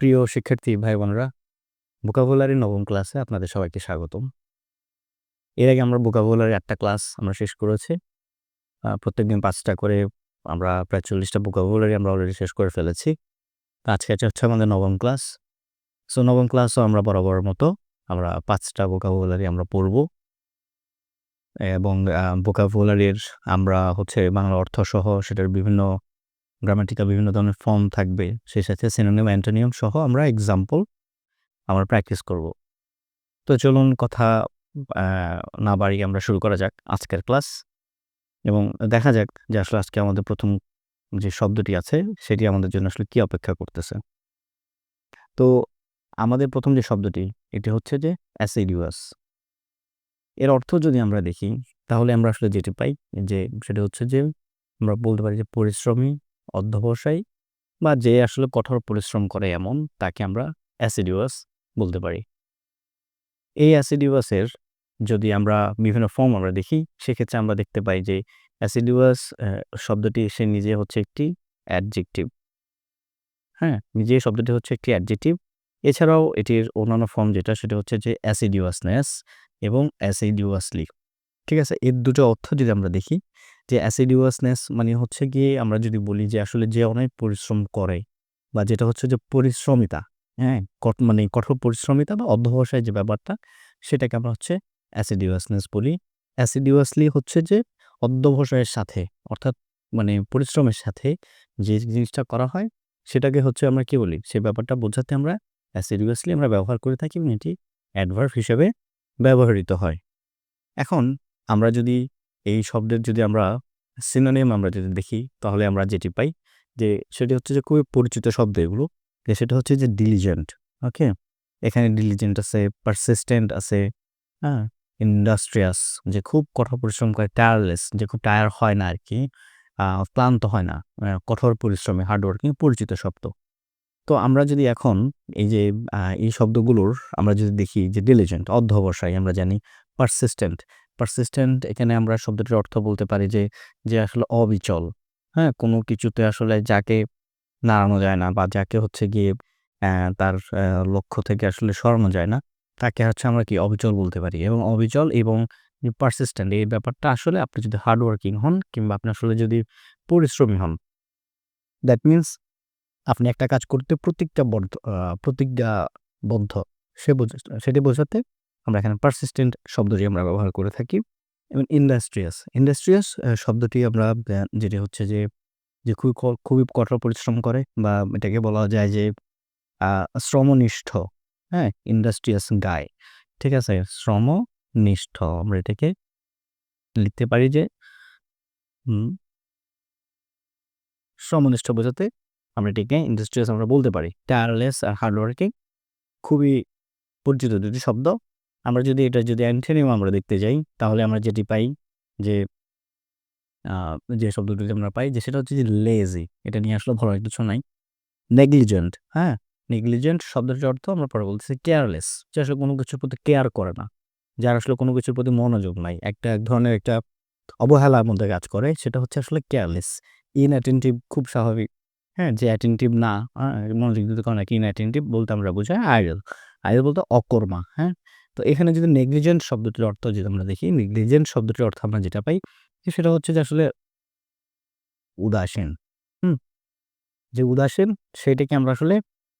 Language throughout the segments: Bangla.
প্রিয় শিক্ষার্থী ভাই বোনেরা ভোকাবুলারি নবম ক্লাসে আপনাদের সবাইকে স্বাগতম। এর আগে আমরা ভোকাবুলারি একটা ক্লাস আমরা শেষ করেছি। প্রত্যেক দিন পাঁচটা করে আমরা প্রায় চল্লিশটা ভোকাবুলারি আমরা অলরেডি শেষ করে ফেলেছি। আজকে এটা হচ্ছে আমাদের নবম ক্লাস সো নবম ক্লাসও আমরা বরাবর মতো আমরা পাঁচটা ভোকাবুলারি আমরা পড়ব। এবং ভোকাবুলারির আমরা হচ্ছে বাংলা অর্থ সহ সেটার বিভিন্ন গ্রামাটিক্যাল বিভিন্ন ধরনের ফর্ম থাকবে, সেই সাথে সিনোনিম অ্যান্টোনিয়াম সহ আমরা এক্সাম্পল আমরা প্র্যাকটিস করব। তো চলুন কথা না বাড়ি আমরা শুরু করা যাক আজকের ক্লাস এবং দেখা যাক যে আসলে আজকে আমাদের প্রথম যে শব্দটি আছে, সেটি আমাদের জন্য আসলে কী অপেক্ষা করতেছে। তো আমাদের প্রথম যে শব্দটি, এটি হচ্ছে যে অ্যাসিডিউয়াস এর অর্থ যদি আমরা দেখি, তাহলে আমরা আসলে যেটি পাই যে, সেটা হচ্ছে যে আমরা বলতে পারি যে পরিশ্রমী অধ্যবসায়ী বা যে আসলে কঠোর পরিশ্রম করে এমন, তাকে আমরা অ্যাসিডিউয়াস বলতে পারি। এই অ্যাসিডিউয়াসের যদি আমরা বিভিন্ন ফর্ম আমরা দেখি, সেক্ষেত্রে আমরা দেখতে পাই যে অ্যাসিডিউয়াস শব্দটি সে নিজে হচ্ছে একটি অ্যাডজেক্টিভ হ্যাঁ নিজে শব্দটি হচ্ছে একটি অ্যাডজেক্টিভ এছাড়াও এটির অন্যান্য ফর্ম যেটা, সেটা হচ্ছে যে অ্যাসিডিউয়াসনেস এবং অ্যাসিডিউয়াসলি ঠিক আছে? এর দুটো অর্থ যদি আমরা দেখি যে অ্যাসিডিউয়াসনেস মানে হচ্ছে গিয়ে আমরা যদি বলি যে আসলে যে অনেক পরিশ্রম করে বা যেটা হচ্ছে যে পরিশ্রমিতা হ্যাঁ? মানে কঠোর পরিশ্রমিতা বা অধ্যবসায় যে ব্যাপারটা, সেটাকে আমরা হচ্ছে অ্যাসিডিউয়াসনেস বলি। অ্যাসিডিউয়াসলি হচ্ছে যে অধ্যবসায়ের সাথে, অর্থাৎ মানে পরিশ্রমের সাথে যে জিনিসটা করা হয়, সেটাকে হচ্ছে আমরা কি বলি? সে ব্যাপারটা বোঝাতে আমরা অ্যাসিডিউয়াসলি আমরা ব্যবহার করে থাকি এবং এটি অ্যাডভার্ভ হিসেবে ব্যবহৃত হয়। এখন আমরা যদি এই শব্দের যদি আমরা সিনোনিম আমরা যদি দেখি, তাহলে আমরা যেটি পাই যে সেটি হচ্ছে যে খুবই পরিচিত শব্দ এগুলো। যে সেটা হচ্ছে যে ডিলিজেন্ট ওকে এখানে ডিলিজেন্ট আছে পারসিস্টেন্ট আছে হ্যাঁ? ইন্ডাস্ট্রিয়াস যে খুব কঠোর পরিশ্রম করে টায়ারলেস যে খুব টায়ার হয় না আর কি ক্লান্ত হয় না কঠোর পরিশ্রমে হার্ডওয়ার্কিং পরিচিত শব্দ। তো আমরা যদি এখন এই যে এই শব্দগুলোর আমরা যদি দেখি যে ডিলিজেন্ট অধ্যবসায়, আমরা জানি পারসিস্টেন্ট পারসিস্টেন্ট এখানে আমরা শব্দটির অর্থ বলতে পারি যে যে আসলে অবিচল। হ্যাঁ কোনো কিছুতে আসলে যাকে নাড়ানো যায় না বা যাকে হচ্ছে গিয়ে তার লক্ষ্য থেকে আসলে সরানো যায় না, তাকে হচ্ছে আমরা কি অবিচল বলতে পারি। এবং অবিচল এবং পারসিস্টেন্ট এই ব্যাপারটা আসলে আপনি যদি হার্ডওয়ার্কিং হন কিংবা আপনি আসলে যদি পরিশ্রমী হন দ্যাট মিন্স আপনি একটা কাজ করতে প্রতিজ্ঞাবদ্ধ প্রতিজ্ঞাবদ্ধ, সে সেটি বোঝাতে আমরা এখানে পারসিস্টেন্ট শব্দটি আমরা ব্যবহার করে থাকি এবং ইন্ডাস্ট্রিয়াস ইন্ডাস্ট্রিয়াস শব্দটি আমরা যেটি হচ্ছে যে যে খুবই খুবই কঠোর পরিশ্রম করে বা এটাকে বলা যায় যে শ্রমনিষ্ঠ হ্যাঁ ইন্ডাস্ট্রিয়াস গায় ঠিক আছে, শ্রমনিষ্ঠ আমরা এটাকে লিখতে পারি যে শ্রমনিষ্ঠ বোঝাতে আমরা এটাকে ইন্ডাস্ট্রিয়াস আমরা বলতে পারি। টায়ারলেস আর হার্ডওয়ার্কিং খুবই পরিচিত দুটি শব্দ। আমরা যদি এটা যদি অ্যান্টেনিয়াম আমরা দেখতে যাই, তাহলে আমরা যেটি পাই যে যে শব্দটি আমরা পাই যে সেটা হচ্ছে যে লেজি এটা নিয়ে আসলে ভালো কিছু নাই। নেগলিজেন্ট হ্যাঁ? নেগলিজেন্ট শব্দটির অর্থ আমরা পরে বলতেছি কেয়ারলেস যে আসলে কোনো কিছুর প্রতি কেয়ার করে না, যার আসলে কোনো কিছুর প্রতি মনোযোগ নাই। একটা, এক ধরনের একটা অবহেলার মধ্যে কাজ করে, সেটা হচ্ছে আসলে কেয়ারলেস ইন অ্যাটেন্টিভ খুব স্বাভাবিক হ্যাঁ? যে অ্যাটেন্টিভ না হ্যাঁ? মনোযোগ দিতে কারণ না ইন অ্যাটেন্টিভ বলতে আমরা বোঝাই আইডল আইডল বলতে অকর্মা হ্যাঁ? তো এখানে যদি নেগলিজেন্ট শব্দটির অর্থ যদি আমরা দেখি, নেগলিজেন্ট শব্দটির অর্থ আমরা যেটা পাই সেটা হচ্ছে যে আসলে উদাসীন, হুম? যে উদাসীন, সেটাকে আমরা আসলে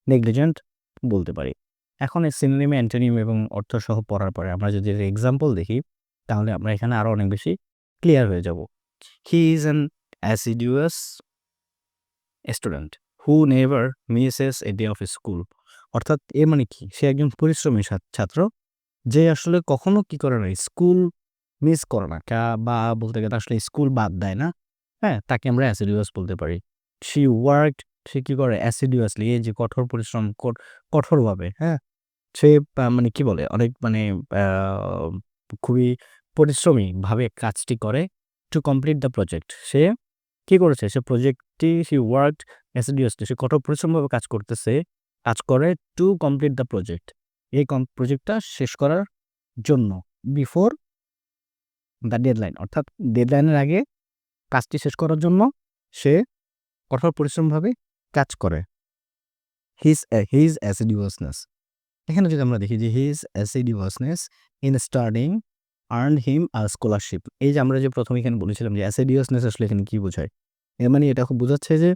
নেগলিজেন্ট বলতে পারি। এখন এই সিনোনিম অ্যান্টোনিম এবং অর্থ সহ পড়ার পরে আমরা যদি এক্সাম্পল দেখি, তাহলে আমরা এখানে আরও অনেক বেশি ক্লিয়ার হয়ে যাব। He is an assiduous student who never misses a day of school অর্থাৎ এ মানে কি? সে একজন পরিশ্রমী ছাত্র যে আসলে কখনো কি করে না, স্কুল মিস করে না। বা বলতে গেলে আসলে স্কুল বাদ দেয় না। হ্যাঁ তাকে আমরা অ্যাসিডিউয়াস বলতে পারি। শি ওয়ার্ক সে কী করে? অ্যাসিডিউয়াসলি এই যে কঠোর পরিশ্রম কঠোরভাবে হ্যাঁ? সে মানে কি বলে? অনেক মানে খুবই পরিশ্রমীভাবে কাজটি করে টু কমপ্লিট দ্য প্রজেক্ট সে কি করেছে? সে প্রজেক্টটি সি ওয়ার্ক অ্যাসিডিউয়াসলি সে কঠোর পরিশ্রমভাবে কাজ করতেছে, কাজ করে টু কমপ্লিট দ্য প্রজেক্ট এই প্রজেক্টটা শেষ করার জন্য বিফোর দ্য ডেডলাইন অর্থাৎ ডেডলাইনের আগে কাজটি শেষ করার জন্য সে কঠোর পরিশ্রমভাবে কাজ করে। হিজ হিজ অ্যাসিডিউসনেস এখানে যদি আমরা দেখি যে his assiduousness in starting earn him a scholarship এই যে আমরা যে প্রথমে এখানে বলেছিলাম যে অ্যাসিডিউসনেস আসলে এখানে কী বোঝায়? এর মানে এটা খুব বোঝাচ্ছে যে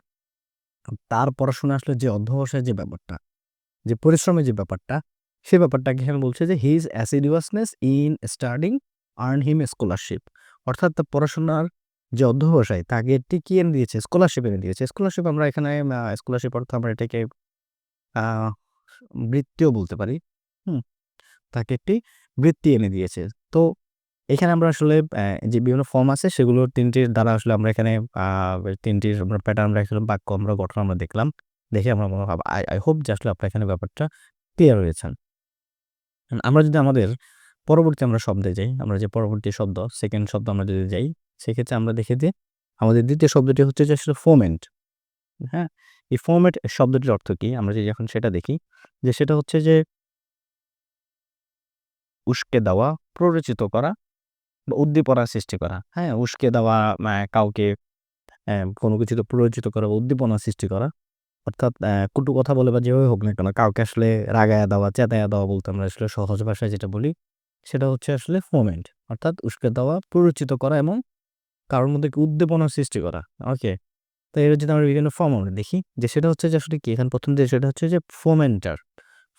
তার পড়াশোনা আসলে যে অধ্যবসায়ের যে ব্যাপারটা, যে পরিশ্রমের যে ব্যাপারটা সে ব্যাপারটাকে এখানে বলছে যে his assiduousness in starting earn him scholarship অর্থাৎ তার পড়াশোনার যে অধ্যবসায়, তাকে টিকি এনে দিয়েছে স্কলারশিপ এনে দিয়েছে। স্কলারশিপ আমরা এখানে স্কলারশিপ অর্থ আমরা এটাকে বৃত্তিও বলতে পারি। হুম, তাকে একটি বৃত্তি এনে দিয়েছে। তো এখানে আমরা আসলে যে বিভিন্ন ফর্ম আছে সেগুলো তিনটির দ্বারা আসলে আমরা এখানে তিনটির আমরা প্যাটার্ন আমরা এখানে, বাক্য আমরা, গঠন আমরা দেখলাম। দেখে আমরা মনে হয় আই হোপ যে আসলে আপনার এখানে ব্যাপারটা ক্লিয়ার হয়েছেন আমরা যদি আমাদের পরবর্তী আমরা শব্দে যাই, আমরা যে পরবর্তী শব্দ সেকেন্ড শব্দ আমরা যদি যাই, সেক্ষেত্রে আমরা দেখে যে আমাদের দ্বিতীয় শব্দটি হচ্ছে যে আসলে ফোমেন্ট হ্যাঁ? এই ফোমেট শব্দটির অর্থ কি? আমরা যদি এখন সেটা দেখি, যে সেটা হচ্ছে যে উস্কে দেওয়া, প্ররোচিত করা বা উদ্দীপনা সৃষ্টি করা। হ্যাঁ? উস্কে দেওয়া কাউকে কোনো কিছুতে প্ররোচিত করা বা উদ্দীপনা সৃষ্টি করা। অর্থাৎ কুটু কথা বলে বা যেভাবে হোক না কেন, কাউকে আসলে রাগায়া দেওয়া, চেতায়া দেওয়া বলতে আমরা আসলে সহজ ভাষায় যেটা বলি, সেটা হচ্ছে আসলে ফোমেন্ট অর্থাৎ উস্কে দেওয়া, প্ররোচিত করা এবং কারোর মধ্যে উদ্দীপনা সৃষ্টি করা। ওকে তো এর যদি আমরা বিভিন্ন ফর্ম আমরা দেখি, যে সেটা হচ্ছে যে আসলে কি? এখানে প্রথম যে সেটা হচ্ছে যে ফোমেন্টার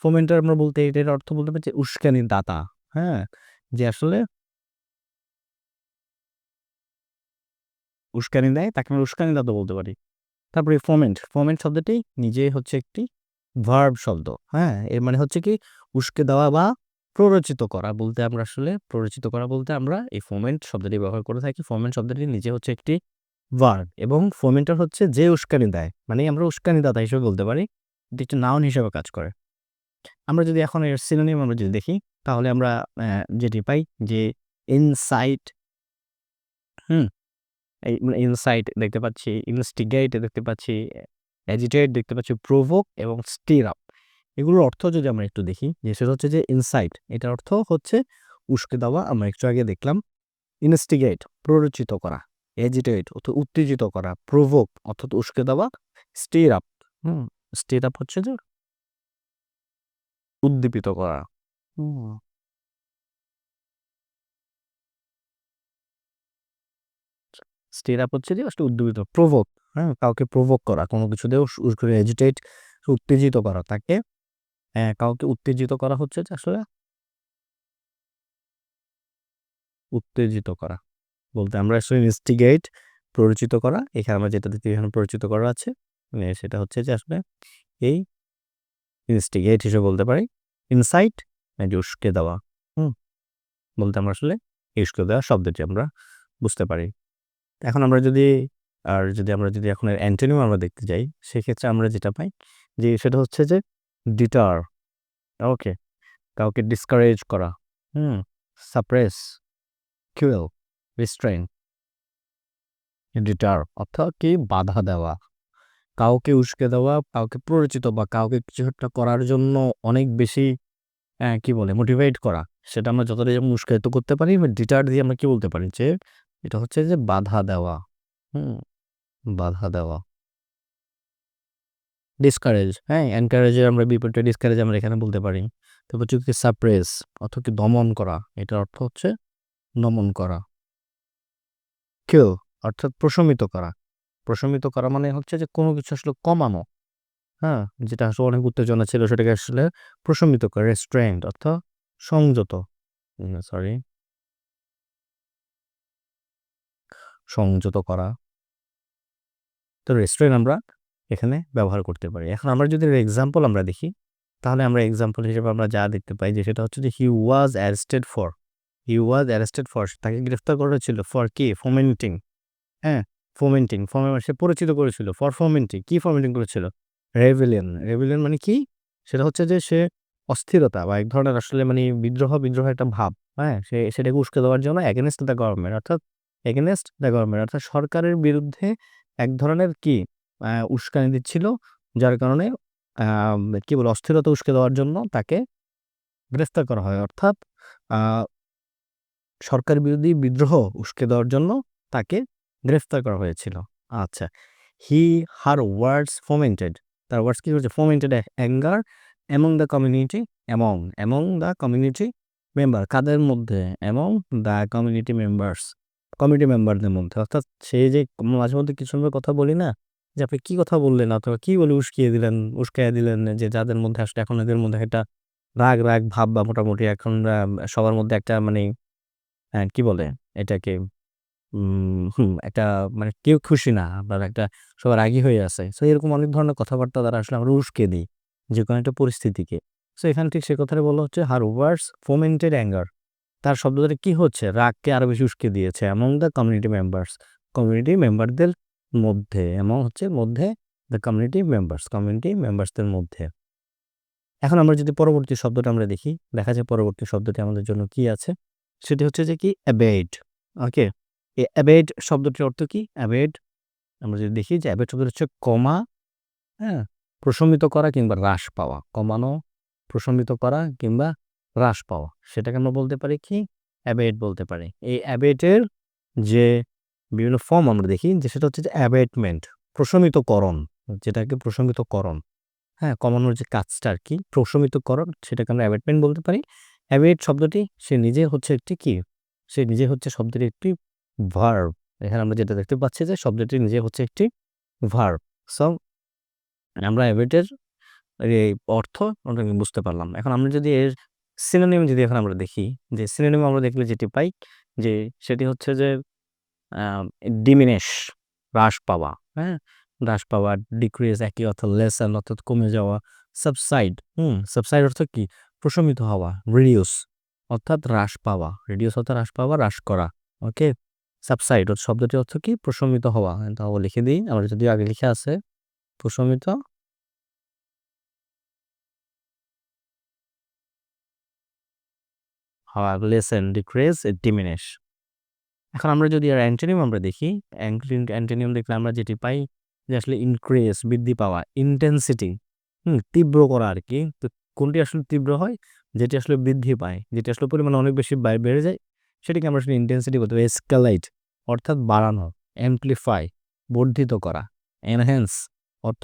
ফোমেন্টার আমরা বলতে, এটার অর্থ বলতে পারি যে উস্কানি দাতা হ্যাঁ? যে আসলে উস্কানি দেয়, তাকে আমরা উস্কানি দাতা বলতে পারি। তারপরে ফোমেন্ট ফোমেন্ট শব্দটি নিজে হচ্ছে একটি ভার্ব শব্দ হ্যাঁ? এর মানে হচ্ছে কি উস্কে দেওয়া বা প্ররোচিত করা বলতে আমরা আসলে, প্ররোচিত করা বলতে আমরা এই ফোমেন্ট শব্দটি ব্যবহার করে থাকি। ফোমেন্ট শব্দটি নিজে হচ্ছে একটি ভার্ব এবং ফোমেন্টার হচ্ছে যে উস্কানি দেয় মানে আমরা উস্কানি দাতা হিসেবে বলতে পারি, এটি একটি নাউন হিসেবে কাজ করে। আমরা যদি এখন এর সিনোনিম আমরা যদি দেখি, তাহলে আমরা যেটি পাই যে ইনসাইট হুম? ইনসাইট দেখতে পাচ্ছি ইনস্টিগেট দেখতে পাচ্ছি অ্যাজিটেট দেখতে পাচ্ছি প্রোভোক এবং স্টির আপ এগুলোর অর্থ যদি আমরা একটু দেখি, যে সেটা হচ্ছে যে ইনসাইট এটার অর্থ হচ্ছে উস্কে দেওয়া, আমরা একটু আগে দেখলাম ইনস্টিগেট প্ররোচিত করা এজিটেট অর্থাৎ উত্তেজিত করা প্রভোক অর্থাৎ উস্কে দেওয়া স্টির আপ হুম স্টির আপ হচ্ছে যে উদ্দীপিত করা স্টির আপ হচ্ছে যে আসলে উদ্দীপিত প্রভোক হ্যাঁ? কাউকে প্রভোক করা, কোনো কিছুতে এজিটেট উত্তেজিত করা। তাকে কাউকে উত্তেজিত করা হচ্ছে যে আসলে উত্তেজিত করা। বলতে আমরা আসলে ইনস্টিগেট পরিচিত করা। এখানে আমরা যেটা দিতে এখানে পরিচিত করা আছে মানে সেটা হচ্ছে যে আসলে এই ইনস্টিগেট হিসেবে বলতে পারি ইনসাইট যে উস্কে দেওয়া, হুম? বলতে আমরা আসলে উস্কে দেওয়া শব্দটি আমরা বুঝতে পারি। এখন আমরা যদি, আর যদি আমরা যদি এখন অ্যান্টোনিম আমরা দেখতে যাই, সেক্ষেত্রে আমরা যেটা পাই যে সেটা হচ্ছে যে ডিটার ওকে কাউকে ডিসকারেজ করা, hmm suppress quell restrain deter অর্থাৎ কি? বাধা দেওয়া, কাউকে উস্কে দেওয়া, কাউকে পরিচিত বা কাউকে কিছু একটা করার জন্য অনেক বেশি কি বলে মোটিভেট করা, সেটা আমরা যতটা যেমন উস্কায়িত করতে পারি ডিটার দিয়ে আমরা কি বলতে পারি? যে এটা হচ্ছে যে বাধা দেওয়া, হুম, বাধা দেওয়া। ডিসকারেজ হ্যাঁ এনকারেজের আমরা বিপরীতে ডিসকারেজ আমরা এখানে বলতে পারি। তারপর কি সাপ্রেস অর্থাৎ কি দমন করা, এটার অর্থ হচ্ছে দমন করা। কেউ অর্থাৎ প্রশমিত করা। প্রশমিত করা মানে হচ্ছে যে কোনো কিছু আসলে কমানো হ্যাঁ যেটা আসলে অনেক উত্তেজনা ছিল সেটাকে আসলে প্রশমিত করা রেস্টুরেন্ট অর্থাৎ সংযত। সরি সংযত করা। তো রেস্টুরেন্ট আমরা এখানে ব্যবহার করতে পারি। এখন আমরা যদি এক্সাম্পল আমরা দেখি, তাহলে আমরা এক্সাম্পল হিসেবে আমরা যা দেখতে পাই যে সেটা হচ্ছে যে he was arrested for he was arrested for তাকে গ্রেফতার করা হয়েছিল ফর কি? ফোমেন্টিং হ্যাঁ ফোমেন্টিং ফর্মে সে পরিচিত করেছিল। ফর ফোমেন্টিং কি ফোমেন্টিং করেছিল? রেভিলিয়ন রেভিলিয়ন মানে কি? সেটা হচ্ছে যে সে অস্থিরতা বা এক ধরনের আসলে মানে বিদ্রোহ বিদ্রোহ একটা ভাব। হ্যাঁ সে, সেটাকে উস্কে দেওয়ার জন্য এগেনস্ট দ্য গভর্নমেন্ট অর্থাৎ এগেনস্ট দ্য গভর্নমেন্ট অর্থাৎ সরকারের বিরুদ্ধে এক ধরনের কি উস্কানি দিচ্ছিল, যার কারণে কি বলে, অস্থিরতা উস্কে দেওয়ার জন্য তাকে গ্রেফতার করা হয়। অর্থাৎ সরকার বিরোধী বিদ্রোহ উস্কে দেওয়ার জন্য তাকে গ্রেফতার করা হয়েছিল। আচ্ছা হি হার ওয়ার্ডস ফোমেন্টেড তার ওয়ার্ডস কী করছে fomented anger among the community among among the community member কাদের মধ্যে? Among the community members committee মেম্বারদের মধ্যে। অর্থাৎ সে যে মাঝে মধ্যে কিছু সময় কথা বলি না যে আপনি কী কথা বললেন অথবা কী বলে উস্কিয়ে দিলেন উস্কাইয়া দিলেন যে যাদের মধ্যে আসলে এখন এদের মধ্যে একটা রাগ রাগ ভাব বা মোটামুটি এখন সবার মধ্যে একটা মানে হ্যাঁ, কি বলে এটাকে? একটা মানে কেউ খুশি না বা একটা সবার রাগী হয়ে আছে। সো এরকম অনেক ধরনের কথাবার্তা দ্বারা আসলে আমরা উস্কে দিই যে কোনো একটা পরিস্থিতিকে। সো এখানে ঠিক সে কথাটা বলা হচ্ছে হার ওয়ার্ডস ফোমেন্টেড অ্যাঙ্গার তার শব্দ ধরে কি হচ্ছে? রাগকে আরও বেশি উস্কে দিয়েছে among the community members community মেম্বারদের মধ্যে এমন হচ্ছে মধ্যে দ্য কমিউনিটি মেম্বার্স কমিউনিটি মেম্বার্সদের মধ্যে। এখন আমরা যদি পরবর্তী শব্দটা আমরা দেখি, দেখা যায় পরবর্তী শব্দটি আমাদের জন্য কি আছে। সেটি হচ্ছে যে কি? অ্যাবেড ওকে এই অ্যাবেড শব্দটির অর্থ কি? অ্যাবেড আমরা যদি দেখি যে অ্যাবেড শব্দটি হচ্ছে কমা হ্যাঁ? প্রশমিত করা কিংবা হ্রাস পাওয়া। কমানো, প্রশমিত করা কিংবা হ্রাস পাওয়া। সেটাকে আমরা বলতে পারি কি? অ্যাবেড বলতে পারি। এই অ্যাবেটের যে বিভিন্ন ফর্ম আমরা দেখি, যে সেটা হচ্ছে যে অ্যাবেটমেন্ট প্রশমিতকরণ, যেটাকে প্রশমিতকরণ। হ্যাঁ কমানোর যে কাজটা আর কি, প্রশমিতকরণ, সেটাকে আমরা অ্যাবেটমেন্ট বলতে পারি। অ্যাবেট শব্দটি সে নিজে হচ্ছে একটি কি? সে নিজে হচ্ছে শব্দটি একটি ভার্ব এখানে আমরা যেটা দেখতে পাচ্ছি যে শব্দটি নিজে হচ্ছে একটি ভার্ব সো আমরা অ্যাবেটের এই অর্থ ওটা বুঝতে পারলাম। এখন আমরা যদি এর সিনোনিম যদি এখন আমরা দেখি, যে সিনোনিম আমরা দেখলে যেটি পাই, যে সেটি হচ্ছে যে ডিমিনেশ হ্রাস পাওয়া হ্যাঁ? হ্রাস পাওয়া ডিক্রিজ একই অর্থাৎ লেসন অর্থাৎ কমে যাওয়া সাবসাইড হুম? সাবসাইড অর্থ কি? প্রশমিত হওয়া রিডিউস অর্থাৎ হ্রাস পাওয়া। রিডিউস অর্থাৎ হ্রাস পাওয়া, হ্রাস করা ওকে সাবসাইড শব্দটি অর্থ কি? প্রশমিত হওয়া। তাও লিখে দিই, আমরা যদি আগে লিখে আছে প্রশমিত হওয়া লেসেন ডিক্রিজ ডিমিনেশ এখন আমরা যদি আর অ্যান্টোনিয়াম আমরা দেখি অ্যান্টোনিয়াম দেখলে আমরা যেটি পাই যে আসলে ইনক্রিজ বৃদ্ধি পাওয়া ইন্টেন্সিটি হুম, তীব্র করা আর কি তো কোনটি আসলে তীব্র হয়? যেটি আসলে বৃদ্ধি পায়, যেটি আসলে পরিমাণ অনেক বেশি বেড়ে যায়, সেটিকে আমরা আসলে ইন্টেন্সিটি বলতে পারি স্কেলাইট অর্থাৎ বাড়ানো অ্যাম্পলিফাই বর্ধিত করা এনহ্যান্স অর্থ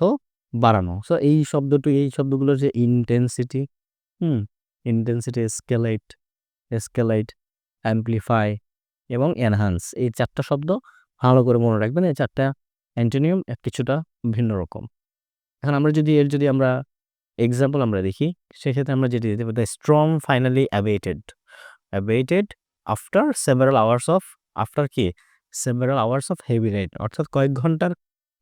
বাড়ানো। সো এই শব্দটি, এই শব্দগুলো যে intensity hmm intensity escalate escalate amplify এবং এনহান্স এই চারটা শব্দ ভালো করে মনে রাখবেন। এই চারটা অ্যান্টোনিয়াম কিছুটা ভিন্ন রকম। এখন আমরা যদি এর যদি আমরা এক্সাম্পল আমরা দেখি, সেক্ষেত্রে আমরা যেটি দিতে পারি strong finally abated abated after several hours of after কি? Several hours of heavy rain অর্থাৎ কয়েক ঘণ্টার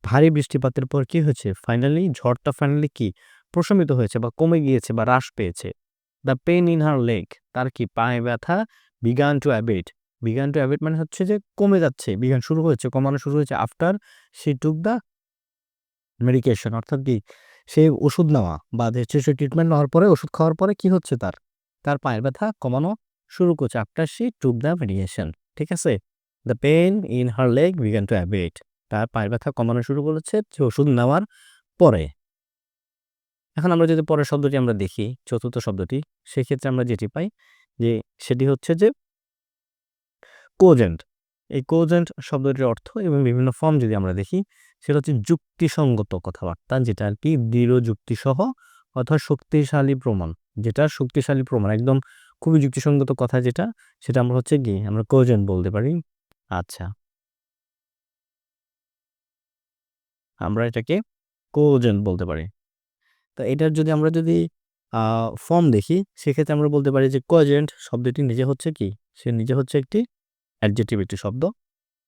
ভারী বৃষ্টিপাতের পর কি হয়েছে? ফাইনালি ঝড়টা ফাইনালি কি? প্রশমিত হয়েছে বা কমে গিয়েছে বা হ্রাস পেয়েছে। The pain in her leg তার কি পায়ে ব্যথা? Began to abate began to abate মানে হচ্ছে যে কমে যাচ্ছে। বিগান শুরু হয়েছে, কমানো শুরু হয়েছে after she took the medication অর্থাৎ কি সে ওষুধ নেওয়া, বা হচ্ছে সে ট্রিটমেন্ট নেওয়ার পরে, ওষুধ খাওয়ার পরে কি হচ্ছে তার? তার পায়ের ব্যথা কমানো শুরু করছে after she took the medication ঠিক আছে? The pain in her leg began to abate তার পায়ের ব্যথা কমানো শুরু করেছে ওষুধ নেওয়ার পরে। এখন আমরা যদি পরের শব্দটি আমরা দেখি, চতুর্থ শব্দটি, সেক্ষেত্রে আমরা যেটি পাই যে সেটি হচ্ছে যে কোজেন্ট এই কোজেন্ট শব্দটির অর্থ এবং বিভিন্ন ফর্ম যদি আমরা দেখি, সেটা হচ্ছে যুক্তিসঙ্গত কথাবার্তা, যেটা আর কি দৃঢ় যুক্তিসহ অথবা শক্তিশালী প্রমাণ। যেটা শক্তিশালী প্রমাণ, একদম খুবই যুক্তিসঙ্গত কথা যেটা, সেটা আমরা হচ্ছে কি আমরা কোজেন্ট বলতে পারি। আচ্ছা। আমরা এটাকে কোজেন্ট বলতে পারি। তো এটার যদি আমরা যদি ফর্ম দেখি, সেক্ষেত্রে আমরা বলতে পারি যে কোজেন্ট শব্দটি নিজে হচ্ছে কি? সে নিজে হচ্ছে একটি অ্যাডজেক্টিভ একটি শব্দ।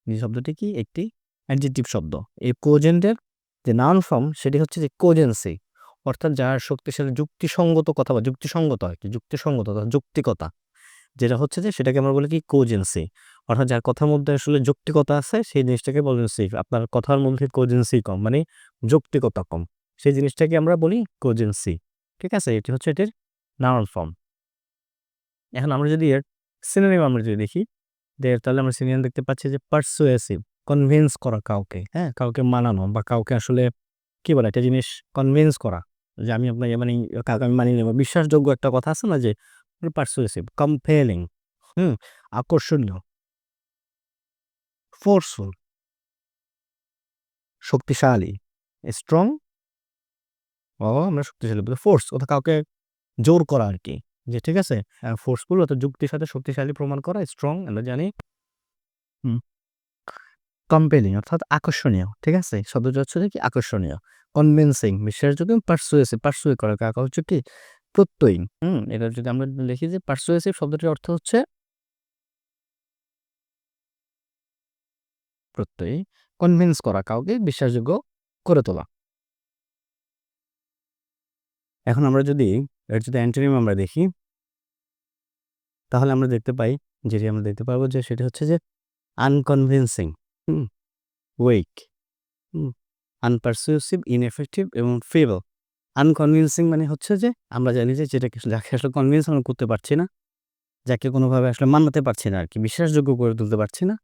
এই শব্দটি কি? একটি অ্যাডজেক্টিভ শব্দ। এই কোজেন্টের যে নাউন ফর্ম সেটি হচ্ছে যে কোজেন্সি অর্থাৎ যার শক্তিশালী যুক্তিসঙ্গত কথা বা যুক্তিসঙ্গত আর কি, যুক্তিসঙ্গত যুক্তিকতা। যেটা হচ্ছে যে সেটাকে আমরা বলি কি? কোজেন্সি অর্থাৎ যার কথার মধ্যে আসলে যৌক্তিকতা আছে, সেই জিনিসটাকে কোজেন্সি আপনার কথার মধ্যে কোজেন্সি কম মানে যৌক্তিকতা কম। সেই জিনিসটাকে আমরা বলি কোজেন্সি ঠিক আছে? এটি হচ্ছে এটির নাউন ফর্ম। এখন আমরা যদি এর সিনোনিম আমরা যদি দেখি দের তাহলে আমরা সিনিয়র দেখতে পাচ্ছি যে পারসুয়েসিভ কনভিন্স করা কাউকে হ্যাঁ? কাউকে মানানো বা কাউকে আসলে কি বলে? একটা জিনিস কনভিন্স করা। যে আমি আপনাকে মানে কাউকে আমি মানিয়ে নেব। বিশ্বাসযোগ্য একটা কথা আছে না যে পারসুয়েসিভ কম্পেলিং হুম? আকর্ষণীয়। ফোর্সফুল শক্তিশালী স্ট্রং ও আমরা শক্তিশালী ফোর্স অর্থাৎ কাউকে জোর করা আর কি যে ঠিক আছে ফোর্সফুল অর্থাৎ যুক্তির সাথে শক্তিশালী প্রমাণ করা স্ট্রং আমরা জানি কম্পেলিং অর্থাৎ আকর্ষণীয়, ঠিক আছে? শব্দটা হচ্ছে কি? আকর্ষণীয় কনভিন্সিং বিশ্বাসযোগ্য পার্সুয়েসিভ পার্সুয়ে করা, কাকা হচ্ছে কি? প্রত্যয়ী, হুম এটা যদি আমরা লিখি যে পার্সুয়েসিভ শব্দটির অর্থ হচ্ছে প্রত্যয়ী কনভিন্স করা, কাউকে বিশ্বাসযোগ্য করে তোলা। এখন আমরা যদি এর যদি অ্যান্টোনিম আমরা দেখি, তাহলে আমরা দেখতে পাই, যেটি আমরা দেখতে পারব যে সেটি হচ্ছে যে আনকনভিন্সিং হুম ওয়েক আনপারসিউসিভ ইনএফেক্টিভ এবং ফেবল আনকনভিন্সিং মানে হচ্ছে যে আমরা জানি যে যেটাকে যাকে আসলে কনভিন্স আমরা করতে পারছি না, যাকে কোনোভাবে আসলে মানাতে পারছি না আর কি, বিশ্বাসযোগ্য করে তুলতে পারছি না।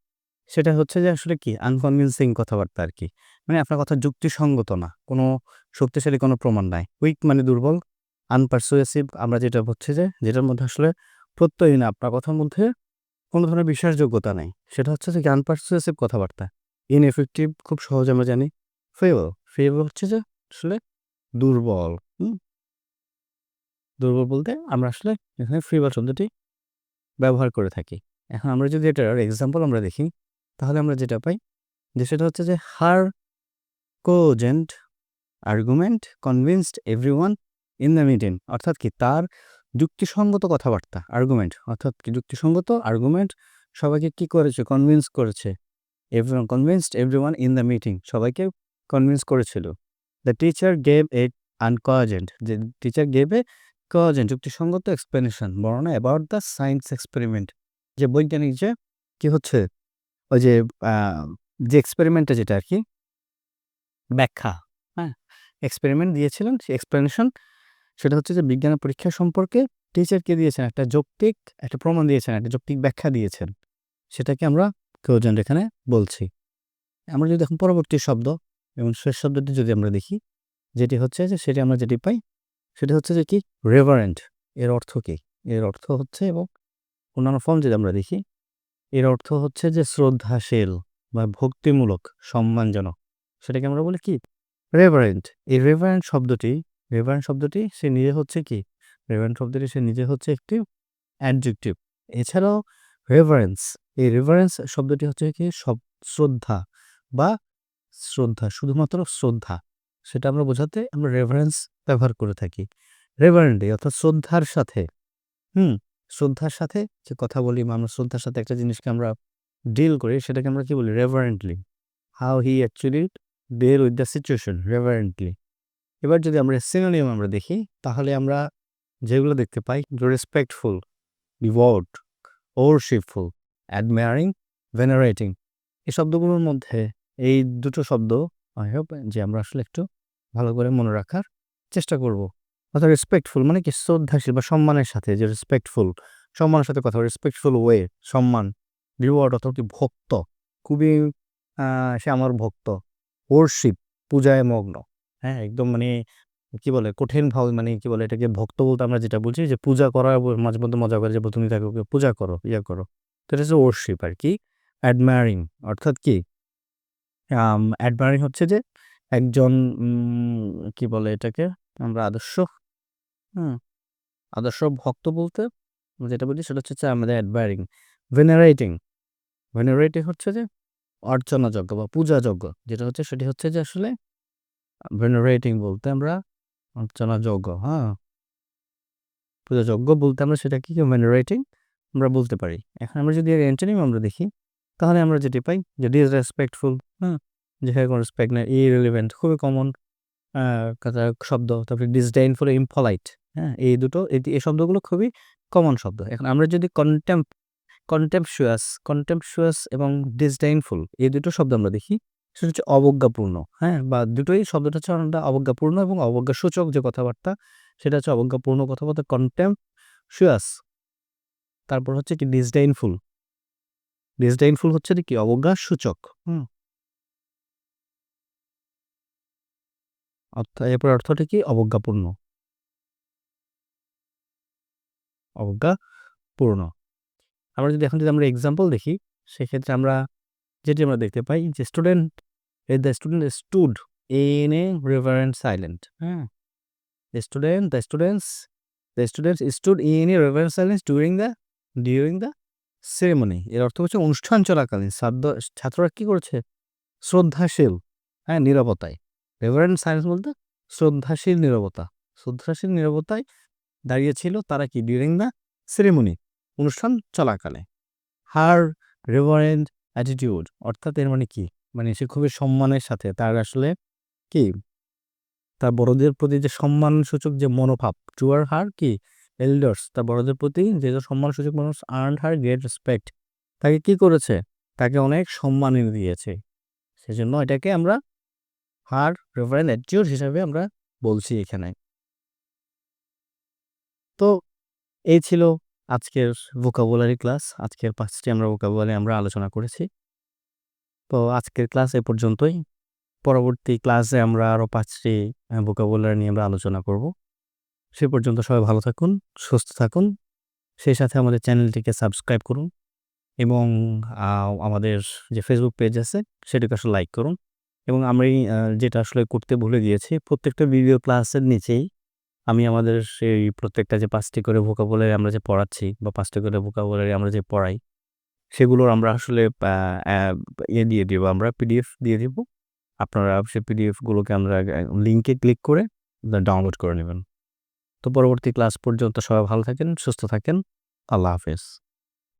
সেটা হচ্ছে যে আসলে কি? আনকনভিন্সিং কথাবার্তা আর কি মানে আপনার কথা যুক্তিসঙ্গত না। কোনো শক্তিশালী কোনো প্রমাণ নাই। উইক মানে দুর্বল আনপারসুয়েসিভ আমরা যেটা হচ্ছে যে, যেটার মধ্যে আসলে প্রত্যয়ী না। আপনার কথার মধ্যে কোনো ধরনের বিশ্বাসযোগ্যতা নেই। সেটা হচ্ছে যে আনপারসুয়েসিভ কথাবার্তা। ইনএফেক্টিভ খুব সহজ আমরা জানি। ফেবল ফেবল হচ্ছে যে আসলে দুর্বল দুর্বল বলতে আমরা আসলে এখানে ফেবল শব্দটি ব্যবহার করে থাকি। এখন আমরা যদি এটার এক্সাম্পল আমরা দেখি। তাহলে আমরা যেটা পাই যে সেটা হচ্ছে যে her cogent argument convinced everyone in the meeting অর্থাৎ কি তার যুক্তিসঙ্গত কথাবার্তা আর্গুমেন্ট অর্থাৎ কি যুক্তিসঙ্গত আর্গুমেন্ট সবাইকে কি করেছে? কনভিন্স করেছে। Everyone convinced everyone in the meeting সবাইকে কনভিন্স করেছিল। The teacher gave a uncogent যে টিচার গেভ এ কজেন্ট যুক্তিসঙ্গত এক্সপ্লেনেশন বর্ণনা অ্যাবাউট দ্য সায়েন্স এক্সপেরিমেন্ট যে বৈজ্ঞানিক যে কি হচ্ছে? ওই যে যে এক্সপেরিমেন্টটা যেটা আর কি ব্যাখ্যা হ্যাঁ? এক্সপেরিমেন্ট দিয়েছিলেন এক্সপ্লেনেশন সেটা হচ্ছে যে বিজ্ঞানের পরীক্ষা সম্পর্কে টিচারকে দিয়েছেন, একটা যৌক্তিক, একটা প্রমাণ দিয়েছেন, একটা যৌক্তিক ব্যাখ্যা দিয়েছেন। সেটাকে আমরা কেউজন এখানে বলছি। আমরা যদি এখন পরবর্তী শব্দ, এবং শেষ শব্দটি যদি আমরা দেখি, যেটি হচ্ছে যে সেটি আমরা যেটি পাই, সেটি হচ্ছে যে কি? রেভারেন্ট এর অর্থ কী? এর অর্থ হচ্ছে এবং অন্যান্য ফর্ম যদি আমরা দেখি এর অর্থ হচ্ছে যে শ্রদ্ধাশীল বা ভক্তিমূলক, সম্মানজনক। সেটাকে আমরা বলি কি? রেভারেন্ট এই রেভারেন্ট শব্দটি রেভারেন্ট শব্দটি সে নিজে হচ্ছে কি? রেভারেন্ট শব্দটি সে নিজে হচ্ছে একটি অ্যাডজেক্টিভ এছাড়াও রেভারেন্স এই রেভারেন্স শব্দটি হচ্ছে কি? সব শ্রদ্ধা বা শ্রদ্ধা, শুধুমাত্র শ্রদ্ধা। সেটা আমরা বোঝাতে আমরা রেভারেন্স ব্যবহার করে থাকি। রেভারেন্টলি অর্থাৎ শ্রদ্ধার সাথে। হুম? শ্রদ্ধার সাথে যে কথা বলি বা আমরা শ্রদ্ধার সাথে একটা জিনিসকে আমরা ডিল করি, সেটাকে আমরা কি বলি? Reverently how he actually deal with the situation reverently এবার যদি আমরা সিনোনিয়াম আমরা দেখি, তাহলে আমরা যেগুলো দেখতে পাই রেসপেক্টফুল ডিভোট ওরশিপফুল অ্যাডমায়ারিং ভেনারেটিং এই শব্দগুলোর মধ্যে, এই দুটো শব্দ আই হোপ যে আমরা আসলে একটু ভালো করে মনে রাখার চেষ্টা করব। অর্থাৎ রেসপেক্টফুল মানে কি শ্রদ্ধাশীল বা সম্মানের সাথে, যে রেসপেক্টফুল সম্মানের সাথে কথা রেসপেক্টফুল ওয়ে সম্মান রিওয়ার্ড অর্থাৎ কি ভক্ত, খুবই সে আমার ভক্ত ওরশিপ পূজায় মগ্ন হ্যাঁ একদম মানে কি বলে, কঠিন ভাব মানে কি বলে এটাকে ভক্ত বলতে আমরা যেটা বুঝি যে পূজা করা, মাঝে মধ্যে মজা করে যে তুমি তাকে পূজা করো, ইয়া করো তো এটা হচ্ছে ওরশিপ আর কি অ্যাডমায়ারিং অর্থাৎ কি অ্যাডমায়ারিং হচ্ছে যে একজন কি বলে এটাকে, আমরা আদর্শ হুম। আদর্শ ভক্ত বলতে যেটা বলি সেটা হচ্ছে আমাদের অ্যাডমায়ারিং ভেনারেটিং ভেনারেটিং হচ্ছে যে অর্চনা যজ্ঞ বা পূজা যজ্ঞ যেটা হচ্ছে সেটি হচ্ছে যে আসলে ভেনারেটিং বলতে আমরা অর্চনা যজ্ঞ হ্যাঁ। পূজা যজ্ঞ বলতে আমরা সেটা কি ভেনারেটিং আমরা বলতে পারি। এখন আমরা যদি অ্যান্টোনিম আমরা দেখি, তাহলে আমরা যেটি পাই যে ডিসরেসপেক্টফুল হ্যাঁ। যেখানে কোনো রেসপেক্ট নেই ইরেলিভেন্ট খুবই কমন শব্দ, তারপরে ডিসডাইনফুল ইমপলাইট হ্যাঁ? এই দুটো, এই শব্দগুলো খুবই কমন শব্দ। এখন আমরা যদি কন্টেম্প কন্টেম্পশুয়াস কন্টেম্পশুয়াস এবং ডিসডাইনফুল এই দুটো শব্দ আমরা দেখি, সেটা হচ্ছে অবজ্ঞাপূর্ণ হ্যাঁ? বা দুটোই শব্দটা হচ্ছে আমরা অবজ্ঞাপূর্ণ এবং অবজ্ঞা সূচক যে কথাবার্তা, সেটা হচ্ছে অবজ্ঞাপূর্ণ কথাবার্তা কন্টেম্পশুয়াস তারপর হচ্ছে কি ডিসডাইনফুল ডিসডাইনফুল হচ্ছে কি? অবজ্ঞা সূচক হুম? অর্থাৎ এরপর অর্থটা কি? অবজ্ঞাপূর্ণ। অবজ্ঞাপূর্ণ আমরা যদি এখন যদি আমরা এক্সাম্পল দেখি, সেক্ষেত্রে আমরা যেটি আমরা দেখতে পাই যে student the student stood in a reverent silent হ্যাঁ? Student the students the students stood in a reverence silence during the during the ceremony এর অর্থ হচ্ছে অনুষ্ঠান চলাকালীন। ছাত্র ছাত্ররা কী করছে? শ্রদ্ধাশীল হ্যাঁ নিরবতায়। রেভারেন্ট সাইলেন্স বলতে শ্রদ্ধাশীল, নিরবতা। শ্রদ্ধাশীল, নিরবতায় দাঁড়িয়েছিল তারা কি ডিউরিং দ্য সেরেমনি অনুষ্ঠান চলাকালে। হার রেভারেন্ট অ্যাটিটিউড অর্থাৎ এর মানে কি? মানে সে খুবই সম্মানের সাথে, তার আসলে কি? তার বড়দের প্রতি যে সম্মানসূচক যে মনোভাব টুয়ার হার কি? এল্ডার্স তার বড়দের প্রতি যে সম্মানসূচক মানুষ আর্ন হার গ্রেট রেসপেক্ট তাকে কি করেছে? তাকে অনেক সম্মান এনে দিয়েছে। সেজন্য এটাকে আমরা হার রেভারেন্ট অ্যাটিটিউড হিসাবে আমরা বলছি এখানে। তো এই ছিল আজকের ভোকাবুলারি ক্লাস আজকের পাঁচটি আমরা ভোকাবুলারি আমরা আলোচনা করেছি। তো আজকের ক্লাস এ পর্যন্তই। পরবর্তী ক্লাসে আমরা আরও পাঁচটি ভোকাবুলারি নিয়ে আমরা আলোচনা করব। সে পর্যন্ত সবাই ভালো থাকুন, সুস্থ থাকুন। সেই সাথে আমাদের চ্যানেলটিকে সাবস্ক্রাইব করুন এবং আমাদের যে ফেসবুক পেজ আছে সেটাকে আসলে লাইক করুন। এবং আমি যেটা আসলে করতে ভুলে গিয়েছি, প্রত্যেকটা ভিডিও ক্লাসের নিচেই আমি আমাদের সেই প্রত্যেকটা যে পাঁচটি করে ভোকাবুলারি আমরা যে পড়াচ্ছি বা পাঁচটি করে ভোকাবুলারি আমরা যে পড়াই, সেগুলোর আমরা আসলে ইয়ে দিয়ে দিব, আমরা পিডিএফ দিয়ে দিব। আপনারা সেই পিডিএফগুলোকে আমরা লিঙ্কে ক্লিক করে ডাউনলোড করে নেবেন। তো পরবর্তী ক্লাস পর্যন্ত সবাই ভালো থাকেন, সুস্থ থাকেন। আল্লাহ হাফেজ।